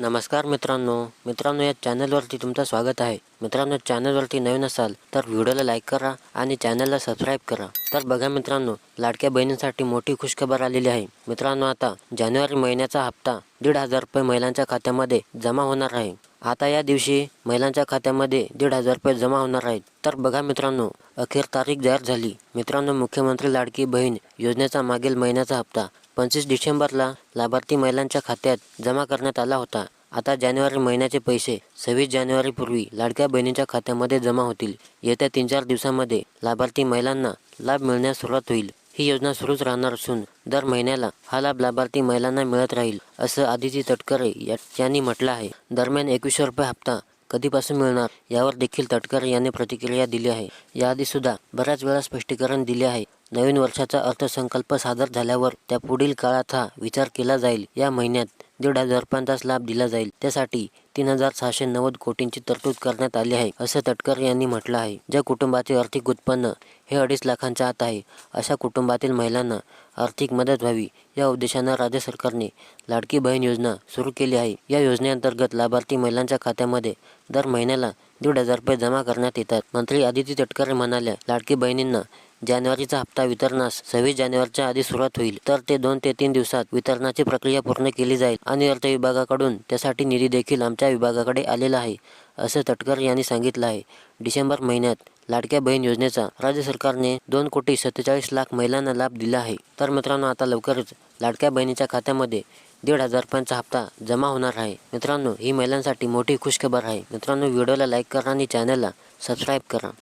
नमस्कार मित्रांनो. मित्रांनो या चॅनलवरती तुमचं स्वागत आहे. मित्रांनो चॅनलवरती नवीन असाल तर व्हिडिओला लाईक करा आणि चॅनलला सबस्क्राईब करा. तर बघा मित्रांनो लाडक्या बहिणींसाठी मोठी खुशखबर आलेली आहे. मित्रांनो आता जानेवारी महिन्याचा हप्ता दीड हजार रुपये महिलांच्या खात्यामध्ये जमा होणार आहे. आता या दिवशी महिलांच्या खात्यामध्ये दीड हजार रुपये जमा होणार आहेत. तर बघा मित्रांनो अखेर तारीख जाहीर झाली. मित्रांनो मुख्यमंत्री लाडकी बहीण योजनेचा मागील महिन्याचा हप्ता पंचवीस डिसेंबरला लाभार्थी महिलांच्या खात्यात जमा करण्यात आला होता. आता जानेवारी महिन्याचे पैसे सव्वीस जानेवारीपूर्वी लाडक्या बहिणीच्या खात्यामध्ये जमा होतील. येत्या तीन चार दिवसांमध्ये लाभार्थी महिलांना लाभ मिळण्यास सुरुवात होईल. ही योजना सुरूच राहणार असून दर महिन्याला हा लाभ लाभार्थी महिलांना मिळत राहील असं आदिती तटकरे यांनी म्हटलं आहे. दरम्यान एकवीसशे रुपये हप्ता कधीपासून मिळणार यावर देखील तटकरे यांनी प्रतिक्रिया दिली आहे. याआधी सुद्धा बऱ्याच वेळा स्पष्टीकरण दिले आहे. नवीन वर्षाचा अर्थसंकल्प सादर झाल्यावर त्या पुढील काळात हा विचार केला जाईल. या महिन्यात दीड हजार रुपयांचाच लाभ दिला जाईल. त्यासाठी तीन हजार सहाशे नव्वद कोटींची तरतूद करण्यात आली आहे असं तटकर यांनी म्हटलं आहे. ज्या कुटुंबाचे आर्थिक उत्पन्न हे अडीच लाखांच्या आत आहे अशा कुटुंबातील महिलांना आर्थिक मदत व्हावी या उद्देशानं राज्य सरकारने लाडकी बहीण योजना सुरू केली आहे. या योजनेअंतर्गत लाभार्थी महिलांच्या खात्यामध्ये दर महिन्याला दीड हजार रुपये जमा करण्यात येतात. मंत्री आदिती तटकरे म्हणाल्या लाडकी बहिणींना जानेवारीचा हप्ता वितरणास सव्वीस जानेवारीच्या आधी सुरुवात होईल. तर ते दोन ते तीन दिवसात वितरणाची प्रक्रिया पूर्ण केली जाईल. आणि अर्थ विभागाकडून त्यासाठी निधी देखील आमच्या विभागाकडे आलेला आहे असं तटकर यांनी सांगितलं आहे. डिसेंबर महिन्यात लाडक्या बहीण योजनेचा राज्य सरकारने दोन कोटी सत्तेचाळीस लाख महिलांना लाभ दिला आहे. तर मित्रांनो आता लवकरच लाडक्या बहिणीच्या खात्यामध्ये दीड हजार रुपयांचा हप्ता जमा होणार आहे. मित्रांनो ही महिलांसाठी मोठी खुशखबर आहे. मित्रांनो व्हिडिओला लाईक करा आणि चॅनलला सबस्क्राईब करा.